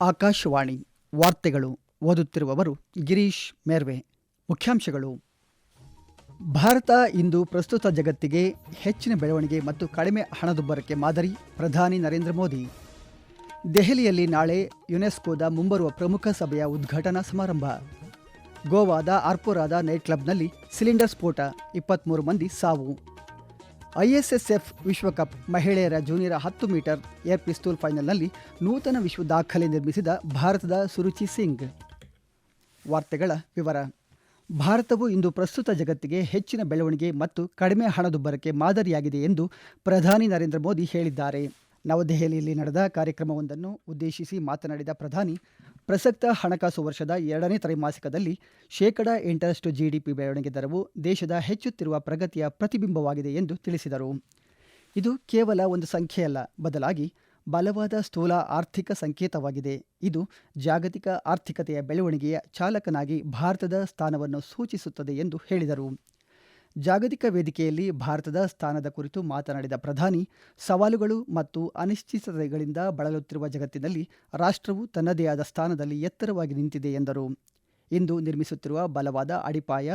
ಆಕಾಶವಾಣಿ ವಾರ್ತೆಗಳು ಓದುತ್ತಿರುವವರು ಗಿರೀಶ್ ಮೇರ್ವೆ. ಮುಖ್ಯಾಂಶಗಳು. ಭಾರತ ಇಂದು ಪ್ರಸ್ತುತ ಜಗತ್ತಿಗೆ ಹೆಚ್ಚಿನ ಬೆಳವಣಿಗೆ ಮತ್ತು ಕಡಿಮೆ ಹಣದುಬ್ಬರಕ್ಕೆ ಮಾದರಿ ಪ್ರಧಾನಿ ನರೇಂದ್ರ ಮೋದಿ. ದೆಹಲಿಯಲ್ಲಿ ನಾಳೆ ಯುನೆಸ್ಕೋದ ಮುಂಬರುವ ಪ್ರಮುಖ ಸಭೆಯ ಉದ್ಘಾಟನಾ ಸಮಾರಂಭ. ಗೋವಾದ ಆರ್ಪುರಾದ ನೈಟ್ ಕ್ಲಬ್ನಲ್ಲಿ ಸಿಲಿಂಡರ್ ಸ್ಫೋಟ ಇಪ್ಪತ್ತ್ಮೂರು ಮಂದಿ ಸಾವು. ಐಎಸ್ಎಸ್ಎಫ್ ವಿಶ್ವಕಪ್ ಮಹಿಳೆಯರ ಜೂನಿಯರ್ ಹತ್ತು ಮೀಟರ್ ಏರ್ ಪಿಸ್ತೂಲ್ ಫೈನಲ್ನಲ್ಲಿ ನೂತನ ವಿಶ್ವ ದಾಖಲೆ ನಿರ್ಮಿಸಿದ ಭಾರತದ ಸುರುಚಿ ಸಿಂಗ್. ವಾರ್ತೆಗಳ ವಿವರ. ಭಾರತವು ಇಂದು ಪ್ರಸ್ತುತ ಜಗತ್ತಿಗೆ ಹೆಚ್ಚಿನ ಬೆಳವಣಿಗೆ ಮತ್ತು ಕಡಿಮೆ ಹಣದುಬ್ಬರಕ್ಕೆ ಮಾದರಿಯಾಗಿದೆ ಎಂದು ಪ್ರಧಾನಿ ನರೇಂದ್ರ ಮೋದಿ ಹೇಳಿದ್ದಾರೆ. ನವದೆಹಲಿಯಲ್ಲಿ ನಡೆದ ಕಾರ್ಯಕ್ರಮವೊಂದನ್ನು ಉದ್ದೇಶಿಸಿ ಮಾತನಾಡಿದ ಪ್ರಧಾನಿ, ಪ್ರಸಕ್ತ ಹಣಕಾಸು ವರ್ಷದ ಎರಡನೇ ತ್ರೈಮಾಸಿಕದಲ್ಲಿ ಶೇಕಡ ಎಂಟರಷ್ಟು ಜಿಡಿಪಿ ಬೆಳವಣಿಗೆ ದರವು ದೇಶದ ಹೆಚ್ಚುತ್ತಿರುವ ಪ್ರಗತಿಯ ಪ್ರತಿಬಿಂಬವಾಗಿದೆ ಎಂದು ತಿಳಿಸಿದರು. ಇದು ಕೇವಲ ಒಂದು ಸಂಖ್ಯೆಯಲ್ಲ, ಬದಲಾಗಿ ಬಲವಾದ ಸ್ಥೂಲ ಆರ್ಥಿಕ ಸಂಕೇತವಾಗಿದೆ. ಇದು ಜಾಗತಿಕ ಆರ್ಥಿಕತೆಯ ಬೆಳವಣಿಗೆಯ ಚಾಲಕನಾಗಿ ಭಾರತದ ಸ್ಥಾನವನ್ನು ಸೂಚಿಸುತ್ತದೆ ಎಂದು ಹೇಳಿದರು. ಜಾಗತಿಕ ವೇದಿಕೆಯಲ್ಲಿ ಭಾರತದ ಸ್ಥಾನದ ಕುರಿತು ಮಾತನಾಡಿದ ಪ್ರಧಾನಿ, ಸವಾಲುಗಳು ಮತ್ತು ಅನಿಶ್ಚಿತತೆಗಳಿಂದ ಬಳಲುತ್ತಿರುವ ಜಗತ್ತಿನಲ್ಲಿ ರಾಷ್ಟ್ರವು ತನ್ನದೇ ಆದ ಸ್ಥಾನದಲ್ಲಿ ಎತ್ತರವಾಗಿ ನಿಂತಿದೆ ಎಂದರು. ಇಂದು ನಿರ್ಮಿಸುತ್ತಿರುವ ಬಲವಾದ ಅಡಿಪಾಯ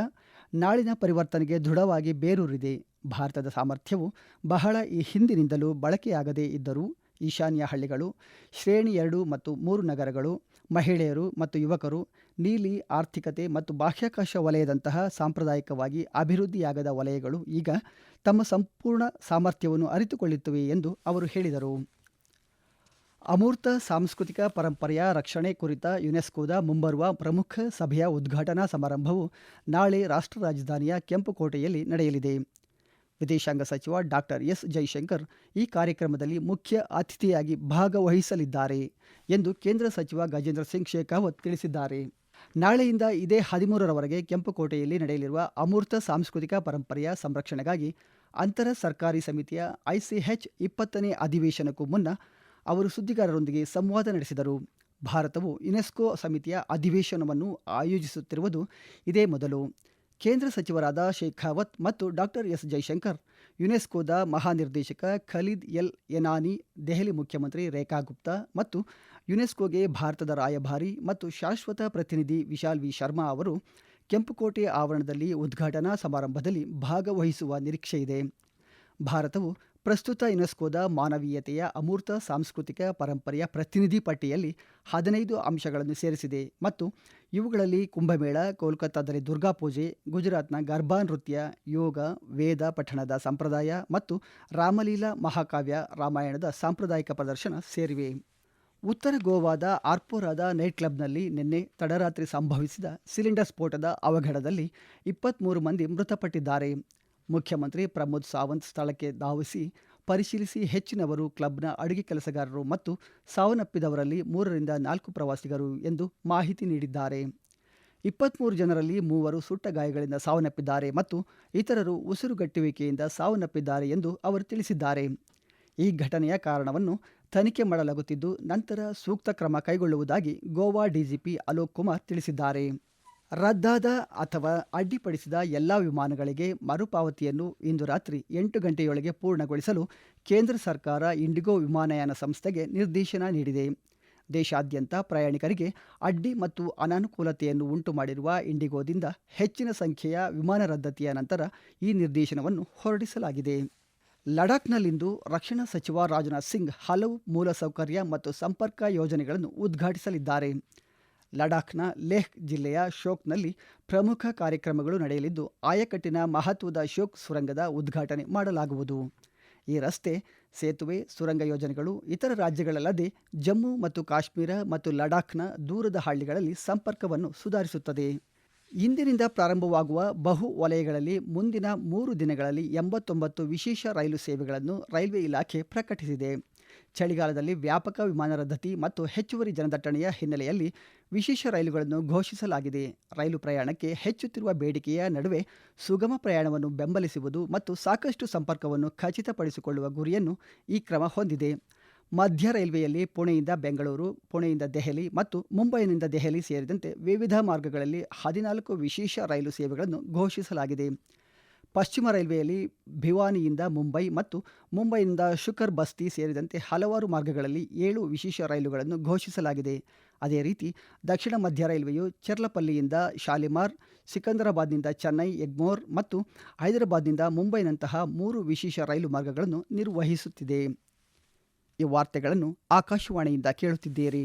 ನಾಳಿನ ಪರಿವರ್ತನೆಗೆ ದೃಢವಾಗಿ ಬೇರೂರಿದೆ. ಭಾರತದ ಸಾಮರ್ಥ್ಯವು ಬಹಳ ಈ ಹಿಂದಿನಿಂದಲೂ ಬಳಕೆಯಾಗದೇ ಇದ್ದರೂ ಈಶಾನ್ಯ ಹಳ್ಳಿಗಳು, ಶ್ರೇಣಿ ಎರಡು ಮತ್ತು ಮೂರು ನಗರಗಳು, ಮಹಿಳೆಯರು ಮತ್ತು ಯುವಕರು, ನೀಲಿ, ಆರ್ಥಿಕತೆ ಮತ್ತು ಬಾಹ್ಯಾಕಾಶ ವಲಯದಂತಹ ಸಾಂಪ್ರದಾಯಿಕವಾಗಿ ಅಭಿವೃದ್ಧಿಯಾಗದ ವಲಯಗಳು ಈಗ ತಮ್ಮ ಸಂಪೂರ್ಣ ಸಾಮರ್ಥ್ಯವನ್ನು ಅರಿತುಕೊಳ್ಳುತ್ತಿವೆ ಎಂದು ಅವರು ಹೇಳಿದರು. ಅಮೂರ್ತ ಸಾಂಸ್ಕೃತಿಕ ಪರಂಪರೆಯ ರಕ್ಷಣೆ ಕುರಿತ ಯುನೆಸ್ಕೋದ ಮುಂಬರುವ ಪ್ರಮುಖ ಸಭೆಯ ಉದ್ಘಾಟನಾ ಸಮಾರಂಭವು ನಾಳೆ ರಾಷ್ಟ್ರ ರಾಜಧಾನಿಯ ಕೆಂಪುಕೋಟೆಯಲ್ಲಿ ನಡೆಯಲಿದೆ. ವಿದೇಶಾಂಗ ಸಚಿವ ಡಾಕ್ಟರ್ ಎಸ್ ಜೈಶಂಕರ್ ಈ ಕಾರ್ಯಕ್ರಮದಲ್ಲಿ ಮುಖ್ಯ ಅತಿಥಿಯಾಗಿ ಭಾಗವಹಿಸಲಿದ್ದಾರೆ ಎಂದು ಕೇಂದ್ರ ಸಚಿವ ಗಜೇಂದ್ರ ಸಿಂಗ್ ಶೇಖಾವತ್ ತಿಳಿಸಿದ್ದಾರೆ. ನಾಳೆಯಿಂದ ಇದೇ ಹದಿಮೂರರವರೆಗೆ ಕೆಂಪುಕೋಟೆಯಲ್ಲಿ ನಡೆಯಲಿರುವ ಅಮೂರ್ತ ಸಾಂಸ್ಕೃತಿಕ ಪರಂಪರೆಯ ಸಂರಕ್ಷಣೆಗಾಗಿ ಅಂತರ ಸರ್ಕಾರಿ ಸಮಿತಿಯ ಐಸಿಎಚ್ ಇಪ್ಪತ್ತನೇ ಅಧಿವೇಶನಕ್ಕೂ ಮುನ್ನ ಅವರು ಸುದ್ದಿಗಾರರೊಂದಿಗೆ ಸಂವಾದ ನಡೆಸಿದರು. ಭಾರತವು ಯುನೆಸ್ಕೋ ಸಮಿತಿಯ ಅಧಿವೇಶನವನ್ನು ಆಯೋಜಿಸುತ್ತಿರುವುದು ಇದೇ ಮೊದಲು. ಕೇಂದ್ರ ಸಚಿವರಾದ ಶೇಖಾವತ್ ಮತ್ತು ಡಾಕ್ಟರ್ ಎಸ್ ಜೈಶಂಕರ್, ಯುನೆಸ್ಕೋದ ಮಹಾನಿರ್ದೇಶಕ ಖಲೀದ್ ಎಲ್ ಎನಾನಿ, ದೆಹಲಿ ಮುಖ್ಯಮಂತ್ರಿ ರೇಖಾ ಗುಪ್ತಾ ಮತ್ತು ಯುನೆಸ್ಕೋಗೆ ಭಾರತದ ರಾಯಭಾರಿ ಮತ್ತು ಶಾಶ್ವತ ಪ್ರತಿನಿಧಿ ವಿಶಾಲ್ ವಿ ಶರ್ಮಾ ಅವರು ಕೆಂಪುಕೋಟೆ ಆವರಣದಲ್ಲಿ ಉದ್ಘಾಟನಾ ಸಮಾರಂಭದಲ್ಲಿ ಭಾಗವಹಿಸುವ ನಿರೀಕ್ಷೆಯಿದೆ. ಭಾರತವು ಪ್ರಸ್ತುತ ಯುನೆಸ್ಕೋದ ಮಾನವೀಯತೆಯ ಅಮೂರ್ತ ಸಾಂಸ್ಕೃತಿಕ ಪರಂಪರೆಯ ಪ್ರತಿನಿಧಿ ಪಟ್ಟಿಯಲ್ಲಿ ಹದಿನೈದು ಅಂಶಗಳನ್ನು ಸೇರಿಸಿದೆ ಮತ್ತು ಇವುಗಳಲ್ಲಿ ಕುಂಭಮೇಳ, ಕೋಲ್ಕತ್ತಾದಲ್ಲಿ ದುರ್ಗಾ ಪೂಜೆ, ಗುಜರಾತ್ನ ಗರ್ಭಾ ನೃತ್ಯ, ಯೋಗ, ವೇದ ಪಠಣದ ಸಂಪ್ರದಾಯ ಮತ್ತು ರಾಮಲೀಲಾ ಮಹಾಕಾವ್ಯ ರಾಮಾಯಣದ ಸಾಂಪ್ರದಾಯಿಕ ಪ್ರದರ್ಶನ ಸೇರಿವೆ. ಉತ್ತರ ಗೋವಾದ ಆರ್ಪೋರಾದ ನೈಟ್ ಕ್ಲಬ್ನಲ್ಲಿ ನಿನ್ನೆ ತಡರಾತ್ರಿ ಸಂಭವಿಸಿದ ಸಿಲಿಂಡರ್ ಸ್ಫೋಟದ ಅವಘಡದಲ್ಲಿ ಇಪ್ಪತ್ತ್ಮೂರು ಮಂದಿ ಮೃತಪಟ್ಟಿದ್ದಾರೆ. ಮುಖ್ಯಮಂತ್ರಿ ಪ್ರಮೋದ್ ಸಾವಂತ್ ಸ್ಥಳಕ್ಕೆ ಧಾವಿಸಿ ಪರಿಶೀಲಿಸಿ ಹೆಚ್ಚಿನವರು ಕ್ಲಬ್ನ ಅಡುಗೆ ಕೆಲಸಗಾರರು ಮತ್ತು ಸಾವನ್ನಪ್ಪಿದವರಲ್ಲಿ ಮೂರರಿಂದ ನಾಲ್ಕು ಪ್ರವಾಸಿಗರು ಎಂದು ಮಾಹಿತಿ ನೀಡಿದ್ದಾರೆ. ಇಪ್ಪತ್ತ್ಮೂರು ಜನರಲ್ಲಿ ಮೂವರು ಸುಟ್ಟ ಗಾಯಗಳಿಂದ ಸಾವನ್ನಪ್ಪಿದ್ದಾರೆ ಮತ್ತು ಇತರರು ಉಸಿರುಗಟ್ಟುವಿಕೆಯಿಂದ ಸಾವನ್ನಪ್ಪಿದ್ದಾರೆ ಎಂದು ಅವರು ತಿಳಿಸಿದ್ದಾರೆ. ಈ ಘಟನೆಯ ಕಾರಣವನ್ನು ತನಿಖೆ ಮಾಡಲಾಗುತ್ತಿದ್ದು, ನಂತರ ಸೂಕ್ತ ಕ್ರಮ ಕೈಗೊಳ್ಳುವುದಾಗಿ ಗೋವಾ ಡಿಜಿಪಿ ಅಲೋಕ್ ಕುಮಾರ್ ತಿಳಿಸಿದ್ದಾರೆ. ರದ್ದಾದ ಅಥವಾ ಅಡ್ಡಿಪಡಿಸಿದ ಎಲ್ಲ ವಿಮಾನಗಳಿಗೆ ಮರುಪಾವತಿಯನ್ನು ಇಂದು ರಾತ್ರಿ ಎಂಟು ಗಂಟೆಯೊಳಗೆ ಪೂರ್ಣಗೊಳಿಸಲು ಕೇಂದ್ರ ಸರ್ಕಾರ ಇಂಡಿಗೋ ವಿಮಾನಯಾನ ಸಂಸ್ಥೆಗೆ ನಿರ್ದೇಶನ ನೀಡಿದೆ. ದೇಶಾದ್ಯಂತ ಪ್ರಯಾಣಿಕರಿಗೆ ಅಡ್ಡಿ ಮತ್ತು ಅನಾನುಕೂಲತೆಯನ್ನು ಉಂಟು ಮಾಡಿರುವ ಇಂಡಿಗೋದಿಂದ ಹೆಚ್ಚಿನ ಸಂಖ್ಯೆಯ ವಿಮಾನ ರದ್ದತಿಯ ನಂತರ ಈ ನಿರ್ದೇಶನವನ್ನು ಹೊರಡಿಸಲಾಗಿದೆ. ಲಡಾಖ್ನಲ್ಲಿಂದು ರಕ್ಷಣಾ ಸಚಿವ ರಾಜನಾಥ್ ಸಿಂಗ್ ಹಲವು ಮೂಲಸೌಕರ್ಯ ಮತ್ತು ಸಂಪರ್ಕ ಯೋಜನೆಗಳನ್ನು ಉದ್ಘಾಟಿಸಲಿದ್ದಾರೆ. ಲಡಾಖ್ನ ಲೇಹ್ ಜಿಲ್ಲೆಯ ಶೋಕ್ನಲ್ಲಿ ಪ್ರಮುಖ ಕಾರ್ಯಕ್ರಮಗಳು ನಡೆಯಲಿದ್ದು, ಆಯಕಟ್ಟಿನ ಮಹತ್ವದ ಶೋಕ್ ಸುರಂಗದ ಉದ್ಘಾಟನೆ ಮಾಡಲಾಗುವುದು. ಈ ರಸ್ತೆ, ಸೇತುವೆ, ಸುರಂಗ ಯೋಜನೆಗಳು ಇತರ ರಾಜ್ಯಗಳಲ್ಲದೆ ಜಮ್ಮು ಮತ್ತು ಕಾಶ್ಮೀರ ಮತ್ತು ಲಡಾಖ್ನ ದೂರದ ಹಳ್ಳಿಗಳಲ್ಲಿ ಸಂಪರ್ಕವನ್ನು ಸುಧಾರಿಸುತ್ತದೆ. ಇಂದಿನಿಂದ ಪ್ರಾರಂಭವಾಗುವ ಬಹು ವಲಯಗಳಲ್ಲಿ ಮುಂದಿನ ಮೂರು ದಿನಗಳಲ್ಲಿ ಎಂಬತ್ತೊಂಬತ್ತು ವಿಶೇಷ ರೈಲು ಸೇವೆಗಳನ್ನು ರೈಲ್ವೆ ಇಲಾಖೆ ಪ್ರಕಟಿಸಿದೆ. ಚಳಿಗಾಲದಲ್ಲಿ ವ್ಯಾಪಕ ವಿಮಾನ ರದ್ದತಿ ಮತ್ತು ಹೆಚ್ಚುವರಿ ಜನದಟ್ಟಣೆಯ ಹಿನ್ನೆಲೆಯಲ್ಲಿ ವಿಶೇಷ ರೈಲುಗಳನ್ನು ಘೋಷಿಸಲಾಗಿದೆ. ರೈಲು ಪ್ರಯಾಣಕ್ಕೆ ಹೆಚ್ಚುತ್ತಿರುವ ಬೇಡಿಕೆಯ ನಡುವೆ ಸುಗಮ ಪ್ರಯಾಣವನ್ನು ಬೆಂಬಲಿಸುವುದು ಮತ್ತು ಸಾಕಷ್ಟು ಸಂಪರ್ಕವನ್ನು ಖಚಿತಪಡಿಸಿಕೊಳ್ಳುವ ಗುರಿಯನ್ನು ಈ ಕ್ರಮ ಹೊಂದಿದೆ. ಮಧ್ಯ ರೈಲ್ವೆಯಲ್ಲಿ ಪುಣೆಯಿಂದ ಬೆಂಗಳೂರು, ಪುಣೆಯಿಂದ ದೆಹಲಿ ಮತ್ತು ಮುಂಬೈನಿಂದ ದೆಹಲಿ ಸೇರಿದಂತೆ ವಿವಿಧ ಮಾರ್ಗಗಳಲ್ಲಿ ಹದಿನಾಲ್ಕು ವಿಶೇಷ ರೈಲು ಸೇವೆಗಳನ್ನು ಘೋಷಿಸಲಾಗಿದೆ. ಪಶ್ಚಿಮ ರೈಲ್ವೆಯಲ್ಲಿ ಭಿವಾನಿಯಿಂದ ಮುಂಬೈ ಮತ್ತು ಮುಂಬೈಯಿಂದ ಶುಕರ್ ಬಸ್ತಿ ಸೇರಿದಂತೆ ಹಲವಾರು ಮಾರ್ಗಗಳಲ್ಲಿ ಏಳು ವಿಶೇಷ ರೈಲುಗಳನ್ನು ಘೋಷಿಸಲಾಗಿದೆ. ಅದೇ ರೀತಿ ದಕ್ಷಿಣ ಮಧ್ಯ ರೈಲ್ವೆಯು ಚೆರ್ಲಪಲ್ಲಿಯಿಂದ ಶಾಲಿಮಾರ್, ಸಿಕಂದರಾಬಾದ್ನಿಂದ ಚೆನ್ನೈ, ಎಗ್ಮೋರ್ ಮತ್ತು ಹೈದರಾಬಾದ್ನಿಂದ ಮುಂಬೈನಂತಹ ಮೂರು ವಿಶೇಷ ರೈಲು ಮಾರ್ಗಗಳನ್ನು ನಿರ್ವಹಿಸುತ್ತಿದೆ. ಈ ವಾರ್ತೆಗಳನ್ನು ಆಕಾಶವಾಣಿಯಿಂದ ಕೇಳುತ್ತಿದ್ದೀರಿ.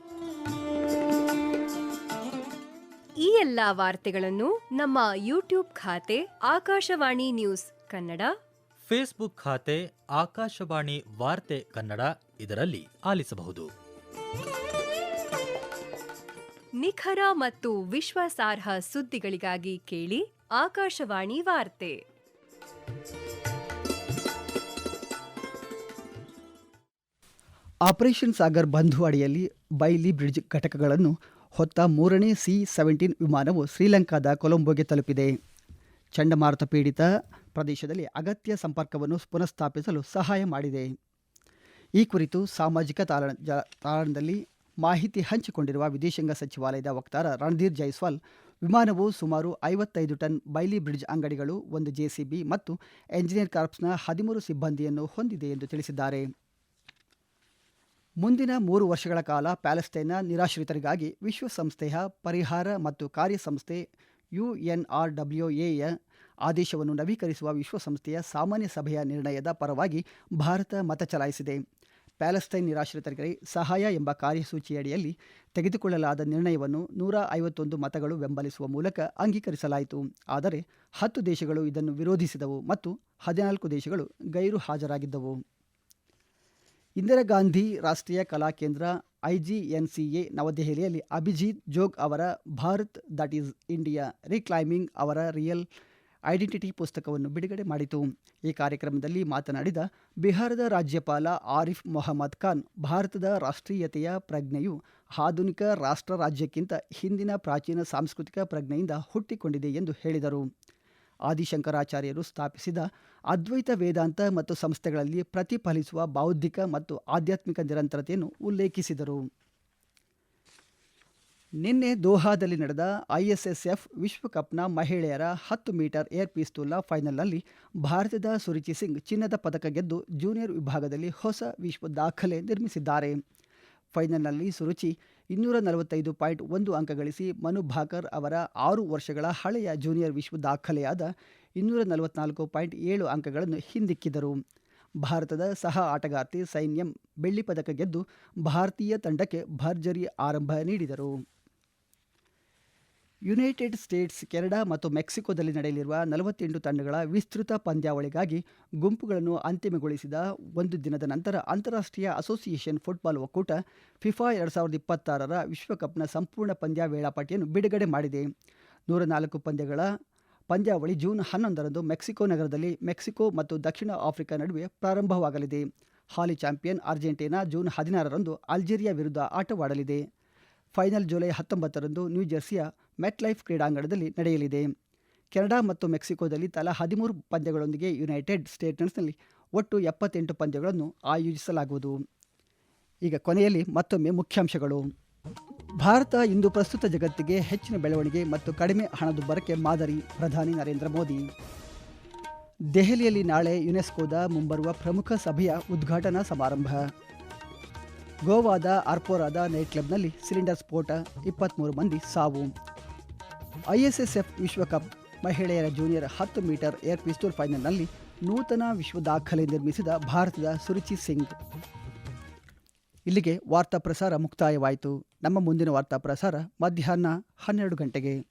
ಈ ಎಲ್ಲ ವಾರ್ತೆಗಳನ್ನು ನಮ್ಮ ಯೂಟ್ಯೂಬ್ ಖಾತೆ ಆಕಾಶವಾಣಿ ನ್ಯೂಸ್ ಕನ್ನಡ ಫೇಸ್ಬುಕ್ ಖಾತೆ ಆಕಾಶವಾಣಿ ವಾರ್ತೆ ಕನ್ನಡ ಇದರಲ್ಲಿ ಆಲಿಸಬಹುದು. ನಿಖರ ಮತ್ತು ವಿಶ್ವಾಸಾರ್ಹ ಸುದ್ದಿಗಳಿಗಾಗಿ ಕೇಳಿ ಆಕಾಶವಾಣಿ ವಾರ್ತೆ. ಆಪರೇಷನ್ ಸಾಗರ್ ಬಂಧು ಅಡಿಯಲ್ಲಿ ಬೈಲಿ ಬ್ರಿಡ್ಜ್ ಘಟಕಗಳನ್ನು ಹೊತ್ತ ಮೂರನೇ ಸಿ ಸೆವೆಂಟೀನ್ ವಿಮಾನವು ಶ್ರೀಲಂಕಾದ ಕೊಲಂಬೋಗೆ ತಲುಪಿದೆ. ಚಂಡಮಾರುತ ಪೀಡಿತ ಪ್ರದೇಶದಲ್ಲಿ ಅಗತ್ಯ ಸಂಪರ್ಕವನ್ನು ಪುನಃಸ್ಥಾಪಿಸಲು ಸಹಾಯ ಮಾಡಿದೆ. ಈ ಕುರಿತು ಸಾಮಾಜಿಕ ತಾಣ ಜ- ತಾಣದಲ್ಲಿ ಮಾಹಿತಿ ಹಂಚಿಕೊಂಡಿರುವ ವಿದೇಶಾಂಗ ಸಚಿವಾಲಯದ ವಕ್ತಾರ ರಣಧೀರ್ ಜೈಸ್ವಾಲ್, ವಿಮಾನವು ಸುಮಾರು ಐವತ್ತೈದು ಟನ್ ಬೈಲಿ ಬ್ರಿಡ್ಜ್ ಅಂಗಡಿಗಳು, ಒಂದು ಜೆಸಿಬಿ ಮತ್ತು ಎಂಜಿನಿಯರ್ ಕಾರ್ಪ್ಸ್ನ ಹದಿಮೂರು ಸಿಬ್ಬಂದಿಯನ್ನು ಹೊಂದಿದೆ ಎಂದು ತಿಳಿಸಿದ್ದಾರೆ. ಮುಂದಿನ ಮೂರು ವರ್ಷಗಳ ಕಾಲ ಪ್ಯಾಲೆಸ್ತೈನ್ನ ನಿರಾಶ್ರಿತರಿಗಾಗಿ ವಿಶ್ವಸಂಸ್ಥೆಯ ಪರಿಹಾರ ಮತ್ತು ಕಾರ್ಯಸಂಸ್ಥೆ ಯುಎನ್ಆರ್ಡಬ್ಲ್ಯೂಎಯ ಆದೇಶವನ್ನು ನವೀಕರಿಸುವ ವಿಶ್ವಸಂಸ್ಥೆಯ ಸಾಮಾನ್ಯ ಸಭೆಯ ನಿರ್ಣಯದ ಪರವಾಗಿ ಭಾರತ ಮತ ಚಲಾಯಿಸಿದೆ. ಪ್ಯಾಲೆಸ್ತೈನ್ ನಿರಾಶ್ರಿತರಿಗೆ ಸಹಾಯ ಎಂಬ ಕಾರ್ಯಸೂಚಿಯಡಿಯಲ್ಲಿ ತೆಗೆದುಕೊಳ್ಳಲಾದ ನಿರ್ಣಯವನ್ನು ನೂರ ಐವತ್ತೊಂದು ಮತಗಳು ಬೆಂಬಲಿಸುವ ಮೂಲಕ ಅಂಗೀಕರಿಸಲಾಯಿತು. ಆದರೆ ಹತ್ತು ದೇಶಗಳು ಇದನ್ನು ವಿರೋಧಿಸಿದವು ಮತ್ತು ಹದಿನಾಲ್ಕು ದೇಶಗಳು ಗೈರು ಹಾಜರಾಗಿದ್ದವು ಇಂದಿರಾ ಗಾಂಧಿ ರಾಷ್ಟ್ರೀಯ ಕಲಾ ಕೇಂದ್ರ, ಐಜಿಎನ್ಸಿಎ, ನವದೆಹಲಿಯಲ್ಲಿ ಅಭಿಜಿತ್ ಜೋಗ್ ಅವರ Bharat that is India reclaiming ಅವರ ರಿಯಲ್ ಐಡೆಂಟಿಟಿ ಪುಸ್ತಕವನ್ನು ಬಿಡುಗಡೆ ಮಾಡಿತು. ಈ ಕಾರ್ಯಕ್ರಮದಲ್ಲಿ ಮಾತನಾಡಿದ ಬಿಹಾರದ ರಾಜ್ಯಪಾಲ ಆರಿಫ್ ಮೊಹಮ್ಮದ್ ಖಾನ್, ಭಾರತದ ರಾಷ್ಟ್ರೀಯತೆಯ ಪ್ರಜ್ಞೆಯು ಆಧುನಿಕ ರಾಷ್ಟ್ರ ರಾಜ್ಯಕ್ಕಿಂತ ಹಿಂದಿನ ಪ್ರಾಚೀನ ಸಾಂಸ್ಕೃತಿಕ ಪ್ರಜ್ಞೆಯಿಂದ ಹುಟ್ಟಿಕೊಂಡಿದೆ ಎಂದು ಹೇಳಿದರು. ಆದಿಶಂಕರಾಚಾರ್ಯರು ಸ್ಥಾಪಿಸಿದ ಅದ್ವೈತ ವೇದಾಂತ ಮತ್ತು ಸಂಸ್ಥೆಗಳಲ್ಲಿ ಪ್ರತಿಫಲಿಸುವ ಬೌದ್ಧಿಕ ಮತ್ತು ಆಧ್ಯಾತ್ಮಿಕ ನಿರಂತರತೆಯನ್ನು ಉಲ್ಲೇಖಿಸಿದರು. ನಿನ್ನೆ ದೋಹಾದಲ್ಲಿ ನಡೆದ ಐಎಸ್ಎಸ್ಎಫ್ ವಿಶ್ವಕಪ್ನ ಮಹಿಳೆಯರ ಹತ್ತು ಮೀಟರ್ ಏರ್ ಪಿಸ್ತೂಲ್ನ ಫೈನಲ್ನಲ್ಲಿ ಭಾರತದ ಸುರುಚಿ ಸಿಂಗ್ ಚಿನ್ನದ ಪದಕ ಗೆದ್ದು ಜೂನಿಯರ್ ವಿಭಾಗದಲ್ಲಿ ಹೊಸ ವಿಶ್ವ ದಾಖಲೆ ನಿರ್ಮಿಸಿದ್ದಾರೆ. ಫೈನಲ್ನಲ್ಲಿ ಸುರುಚಿ ಇನ್ನೂರ ನಲವತ್ತೈದು ಪಾಯಿಂಟ್ ಒಂದು ಅಂಕ ಗಳಿಸಿ ಮನು ಭಾಕರ್ ಅವರ ಆರು ವರ್ಷಗಳ ಹಳೆಯ ಜೂನಿಯರ್ ವಿಶ್ವ ದಾಖಲೆಯಾದ ಇನ್ನೂರ ನಲವತ್ನಾಲ್ಕು ಪಾಯಿಂಟ್ ಏಳು ಅಂಕಗಳನ್ನು ಹಿಂದಿಕ್ಕಿದರು. ಭಾರತದ ಸಹ ಆಟಗಾರ್ತಿ ಸೈನ್ಯಂ ಬೆಳ್ಳಿ ಪದಕ ಗೆದ್ದು ಭಾರತೀಯ ತಂಡಕ್ಕೆ ಭರ್ಜರಿ ಆರಂಭ ನೀಡಿದರು. ಯುನೈಟೆಡ್ ಸ್ಟೇಟ್ಸ್, ಕೆನಡಾ ಮತ್ತು ಮೆಕ್ಸಿಕೋದಲ್ಲಿ ನಡೆಯಲಿರುವ ನಲವತ್ತೆಂಟು ತಂಡಗಳ ವಿಸ್ತೃತ ಪಂದ್ಯಾವಳಿಗಾಗಿ ಗುಂಪುಗಳನ್ನು ಅಂತಿಮಗೊಳಿಸಿದ ಒಂದು ದಿನದ ನಂತರ ಅಂತಾರಾಷ್ಟ್ರೀಯ ಅಸೋಸಿಯೇಷನ್ ಫುಟ್ಬಾಲ್ ಒಕ್ಕೂಟ ಫಿಫಾ ಎರಡು ಸಾವಿರದ ಇಪ್ಪತ್ತಾರರ ವಿಶ್ವಕಪ್ನ ಸಂಪೂರ್ಣ ಪಂದ್ಯ ವೇಳಾಪಟ್ಟಿಯನ್ನು ಬಿಡುಗಡೆ ಮಾಡಿದೆ. ನೂರ ನಾಲ್ಕು ಪಂದ್ಯಗಳ ಪಂದ್ಯಾವಳಿ ಜೂನ್ ಹನ್ನೊಂದರಂದು ಮೆಕ್ಸಿಕೋ ನಗರದಲ್ಲಿ ಮೆಕ್ಸಿಕೋ ಮತ್ತು ದಕ್ಷಿಣ ಆಫ್ರಿಕಾ ನಡುವೆ ಪ್ರಾರಂಭವಾಗಲಿದೆ. ಹಾಲಿ ಚಾಂಪಿಯನ್ ಅರ್ಜೆಂಟೀನಾ ಜೂನ್ ಹದಿನಾರರಂದು ಅಲ್ಜೀರಿಯಾ ವಿರುದ್ಧ ಆಟವಾಡಲಿದೆ. ಫೈನಲ್ ಜುಲೈ ಹತ್ತೊಂಬತ್ತರಂದು ನ್ಯೂಜೆರ್ಸಿಯ ಮೆಟ್ಲೈಫ್ ಕ್ರೀಡಾಂಗಣದಲ್ಲಿ ನಡೆಯಲಿದೆ. ಕೆನಡಾ ಮತ್ತು ಮೆಕ್ಸಿಕೋದಲ್ಲಿ ತಲಾ ಹದಿಮೂರು ಪಂದ್ಯಗಳೊಂದಿಗೆ ಯುನೈಟೆಡ್ ಸ್ಟೇಟ್ಸ್ನಲ್ಲಿ ಒಟ್ಟು ಎಪ್ಪತ್ತೆಂಟು ಪಂದ್ಯಗಳನ್ನು ಆಯೋಜಿಸಲಾಗುವುದು. ಈಗ ಕೊನೆಯಲ್ಲಿ ಮತ್ತೊಮ್ಮೆ ಮುಖ್ಯಾಂಶಗಳು. ಭಾರತ ಇಂದು ಪ್ರಸ್ತುತ ಜಗತ್ತಿಗೆ ಹೆಚ್ಚಿನ ಬೆಳವಣಿಗೆ ಮತ್ತು ಕಡಿಮೆ ಹಣದುಬ್ಬರಕ್ಕೆ ಮಾದರಿ, ಪ್ರಧಾನಿ ನರೇಂದ್ರ ಮೋದಿ. ದೆಹಲಿಯಲ್ಲಿ ನಾಳೆ ಯುನೆಸ್ಕೋದ ಮುಂಬರುವ ಪ್ರಮುಖ ಸಭೆಯ ಉದ್ಘಾಟನಾ ಸಮಾರಂಭ. ಗೋವಾದ ಅರ್ಪೋರಾದ ನೈಟ್ ಕ್ಲಬ್ನಲ್ಲಿ ಸಿಲಿಂಡರ್ ಸ್ಫೋಟ ಇಪ್ಪತ್ತ್ಮೂರು ಮಂದಿ ಸಾವು. ಐಎಸ್ಎಸ್ಎಫ್ ವಿಶ್ವಕಪ್ ಮಹಿಳೆಯರ ಜೂನಿಯರ್ ಹತ್ತು ಮೀಟರ್ ಏರ್ ಪಿಸ್ತೂಲ್ ಫೈನಲ್ನಲ್ಲಿ ನೂತನ ವಿಶ್ವ ದಾಖಲೆ ನಿರ್ಮಿಸಿದ ಭಾರತದ ಸುರುಚಿ ಸಿಂಗ್. ಇಲ್ಲಿಗೆ ವಾರ್ತಾ ಪ್ರಸಾರ ಮುಕ್ತಾಯವಾಯಿತು. ನಮ್ಮ ಮುಂದಿನ ವಾರ್ತಾ ಪ್ರಸಾರ ಮಧ್ಯಾಹ್ನ ಹನ್ನೆರಡು ಗಂಟೆಗೆ.